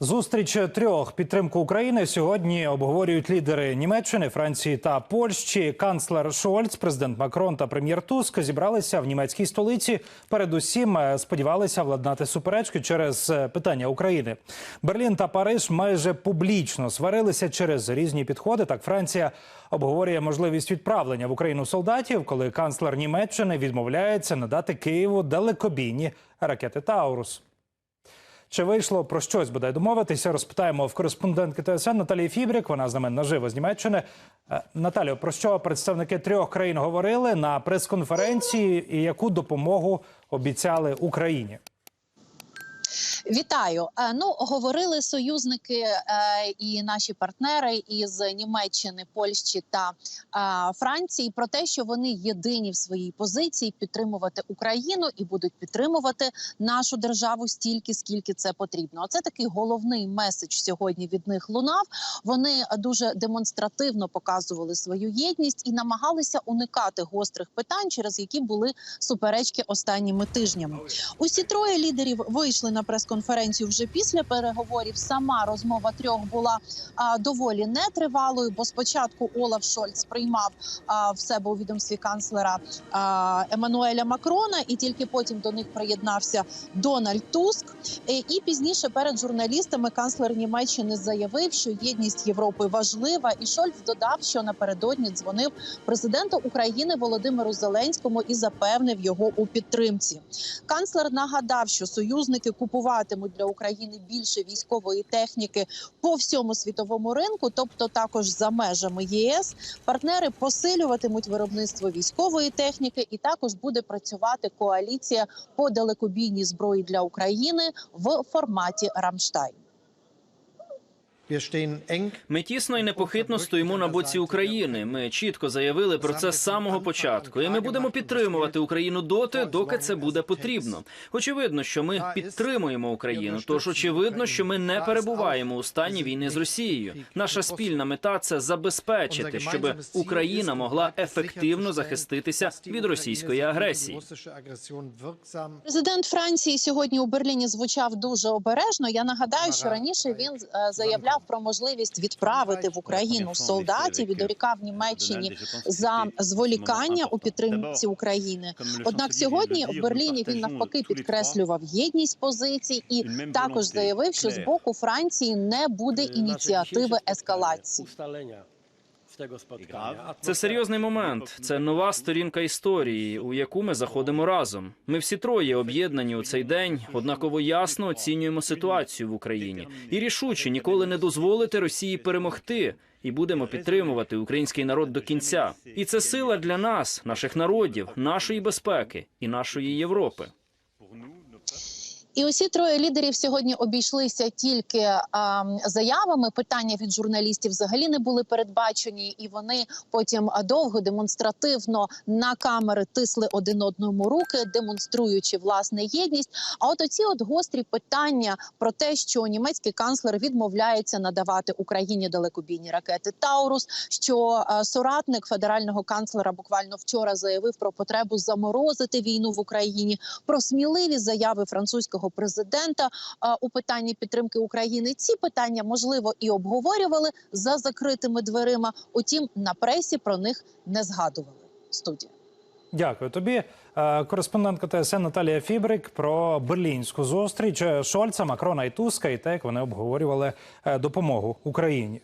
Зустріч трьох підтримку України сьогодні обговорюють лідери Німеччини, Франції та Польщі. Канцлер Шольц, президент Макрон та прем'єр Туск зібралися в німецькій столиці. Передусім е, сподівалися владнати суперечки через е, питання України. Берлін та Париж майже публічно сварилися через різні підходи. Так Франція обговорює можливість відправлення в Україну солдатів, коли канцлер Німеччини відмовляється надати Києву далекобійні ракети Таурус. Чи вийшло про щось бодай домовитися? Розпитаємо в кореспондентки ТСН Наталії Фібрік. Вона з нами наживо з Німеччини. Е, Наталію, про що представники трьох країн говорили на прес-конференції і яку допомогу обіцяли Україні? Вітаю. Е, Ну говорили союзники е, і наші партнери із Німеччини, Польщі та е, Франції про те, що вони єдині в своїй позиції підтримувати Україну і будуть підтримувати нашу державу стільки, скільки це потрібно. Оце такий головний меседж сьогодні від них лунав. Вони дуже демонстративно показували свою єдність і намагалися уникати гострих питань, через які були суперечки останніми тижнями. Усі троє лідерів вийшли на прес-конференцію вже після переговорів. Сама розмова трьох була а, доволі нетривалою, бо спочатку Олаф Шольц приймав а, в себе у відомстві канцлера а, Еммануеля Макрона, і тільки потім до них приєднався Дональд Туск. Е, І пізніше перед журналістами канцлер Німеччини заявив, що єдність Європи важлива, і Шольц додав, що напередодні дзвонив президенту України Володимиру Зеленському і запевнив його у підтримці. Канцлер нагадав, що союзники купуватимуть для України більше військової техніки по всьому світовому ринку, тобто також за межами ЄС. Партнери посилюватимуть виробництво військової техніки, і також буде працювати коаліція по далекобійній зброї для України в форматі Рамштайн. Ми тісно і непохитно стоїмо на боці України. Ми чітко заявили про це з самого початку, і ми будемо підтримувати Україну доти, доки це буде потрібно. Очевидно, що ми підтримуємо Україну. Тож очевидно, що ми не перебуваємо у стані війни з Росією. Наша спільна мета це забезпечити, щоб Україна могла ефективно захиститися від російської агресії. Президент Франції сьогодні у Берліні звучав дуже обережно. Я нагадаю, що раніше він е, заявляв про можливість відправити в Україну солдатів і дорікав Німеччині за зволікання у підтримці України. Однак сьогодні в Берліні він навпаки підкреслював єдність позицій і також заявив, що з боку Франції не буде ініціативи ескалації. Це серйозний момент. Це нова сторінка історії, у яку ми заходимо разом. Ми всі троє об'єднані у цей день, однаково ясно оцінюємо ситуацію в Україні і рішуче ніколи не дозволити Росії перемогти. І будемо підтримувати український народ до кінця. І це сила для нас, наших народів, нашої безпеки і нашої Європи. І усі троє лідерів сьогодні обійшлися тільки а, заявами. Питання від журналістів взагалі не були передбачені, і вони потім довго демонстративно на камери тисли один одному руки, демонструючи власне єдність. А от оці от гострі питання про те, що німецький канцлер відмовляється надавати Україні далекобійні ракети Таурус, що а, соратник федерального канцлера буквально вчора заявив про потребу заморозити війну в Україні, про сміливі заяви французького президента у питанні підтримки України. Ці питання можливо і обговорювали за закритими дверима. Утім, на пресі про них не згадували. Студія. Дякую тобі. Е, Кореспондентка ТСН Наталія Фібрик про берлінську зустріч Шольца, Макрона і Туска і те, як вони обговорювали е, допомогу Україні.